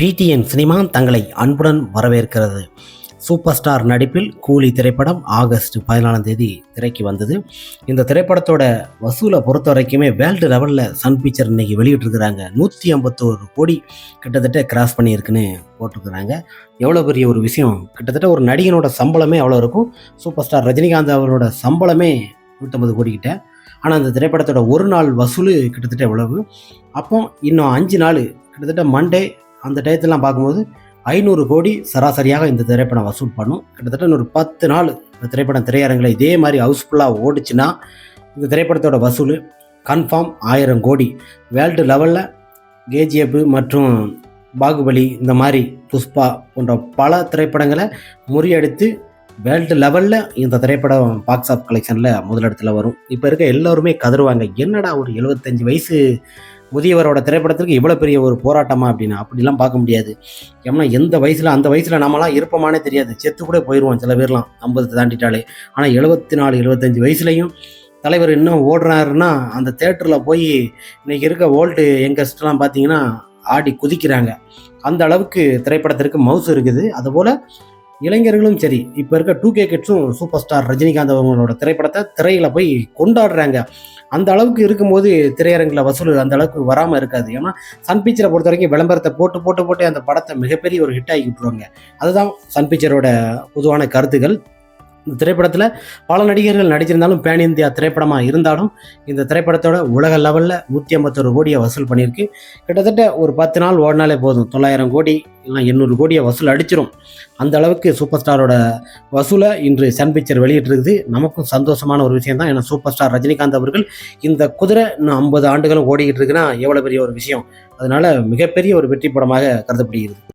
PTN cinema தங்களை அன்புடன் வரவேற்கிறது. சூப்பர் ஸ்டார் நடிப்பில் கூலி திரைப்படம் ஆகஸ்ட் பதினாலாம் தேதி திரைக்கு வந்தது. இந்த திரைப்படத்தோட வசூலை பொறுத்த வரைக்குமே வேர்ல்டு லெவலில் சன் பிக்சர் இன்னைக்கு வெளியிட்டிருக்கிறாங்க. நூற்றி ஐம்பத்தோரு கோடி கிட்டத்தட்ட கிராஸ் பண்ணியிருக்குன்னு போட்டிருக்கிறாங்க. எவ்வளோ பெரிய ஒரு விஷயம்? கிட்டத்தட்ட ஒரு நடிகனோட சம்பளமே அவ்வளோ இருக்கும். சூப்பர் ஸ்டார் ரஜினிகாந்த் அவரோட சம்பளமே நூற்றம்பது கோடி கிட்ட. ஆனால் அந்த திரைப்படத்தோட ஒரு நாள் வசூல் கிட்டத்தட்ட எவ்வளவு? அப்போ இன்னும் அஞ்சு நாள் கிட்டத்தட்ட மண்டே அந்த டயத்தெல்லாம் பார்க்கும்போது ஐநூறு கோடி சராசரியாக இந்த திரைப்படம் வசூல் பண்ணும். கிட்டத்தட்ட ஒரு பத்து நாள் இந்த திரைப்படம் திரையரங்கில் இதே மாதிரி ஹவுஸ்ஃபுல்லாக ஓடிச்சுன்னா இந்த திரைப்படத்தோட வசூல் கன்ஃபார்ம் ஆயிரம் கோடி. வேர்ல்டு லெவலில் கேஜிஎஃப் மற்றும் பாகுபலி இந்த மாதிரி புஷ்பா போன்ற பல திரைப்படங்களை முறியடித்து வேர்ல்டு லெவலில் இந்த திரைப்படம் பாக்ஸ் ஆஃப் கலெக்ஷனில் முதலிடத்தில் வரும். இப்போ இருக்க எல்லோருமே கதருவாங்க என்னடா ஒரு எழுபத்தஞ்சி வயசு முதியவரோட திரைப்படத்திற்கு இவ்வளோ பெரிய ஒரு போராட்டமா அப்படின்னு அப்படிலாம் பார்க்க முடியாது. ஏன்னா எந்த வயசில் அந்த வயசில் நம்மலாம் இருப்போமானே தெரியாது. செத்து கூட போயிடுவோம் சில பேர்லாம் ஐம்பது தாண்டிட்டாலே. ஆனால் எழுபத்தி நாலு எழுபத்தஞ்சு வயசுலையும் தலைவர் இன்னும் ஓடுறாருன்னா அந்த தேட்டரில் போய் இன்றைக்கி இருக்க ஓல்டு யங்கஸ்ட்லாம் பார்த்தீங்கன்னா ஆடி குதிக்கிறாங்க. அந்த அளவுக்கு திரைப்படத்திற்கு மவுசு இருக்குது. அதுபோல் இளைஞர்களும் சரி இப்போ இருக்க டூ கே கிட்ஸும் சூப்பர் ஸ்டார் ரஜினிகாந்த் அவங்களோட திரைப்படத்தை திரையில் போய் கொண்டாடுறாங்க. அந்த அளவுக்கு இருக்கும்போது திரையரங்கில் வசூல் அந்த அளவுக்கு வராமல் இருக்காது. ஏன்னா சன் பிக்சரை பொறுத்த வரைக்கும் விளம்பரத்தை போட்டு போட்டு போட்டு அந்த படத்தை மிகப்பெரிய ஒரு ஹிட் ஆகி விட்டுருவாங்க. அதுதான் சன் பிக்சரோட பொதுவான கருத்துக்கள் இந்த திரைப்படத்தில் பல நடிகர்கள் நடிச்சிருந்தாலும் பேன் இந்தியா திரைப்படமாக இருந்தாலும் இந்த திரைப்படத்தோட உலக லெவலில் நூற்றி ஐம்பத்தொரு கோடியை வசூல் பண்ணியிருக்கு. கிட்டத்தட்ட ஒரு பத்து நாள் ஓடினாலே போதும். தொள்ளாயிரம் கோடி இல்லை எண்ணூறு கோடியை வசூல் அடிச்சிடும் அந்த அளவுக்கு சூப்பர் ஸ்டாரோட வசூலை இன்று சன் பிக்சர் வெளியிட்டிருக்குது. நமக்கும் சந்தோஷமான ஒரு விஷயம் தான் ஏன்னா சூப்பர் ஸ்டார் ரஜினிகாந்த் அவர்கள் இந்த குதிரை இன்னும் ஐம்பது ஆண்டுகளும் ஓடிக்கிட்டு இருக்குன்னா எவ்வளோ பெரிய ஒரு விஷயம். அதனால் மிகப்பெரிய ஒரு வெற்றி படமாக கருதப்படுகிறது.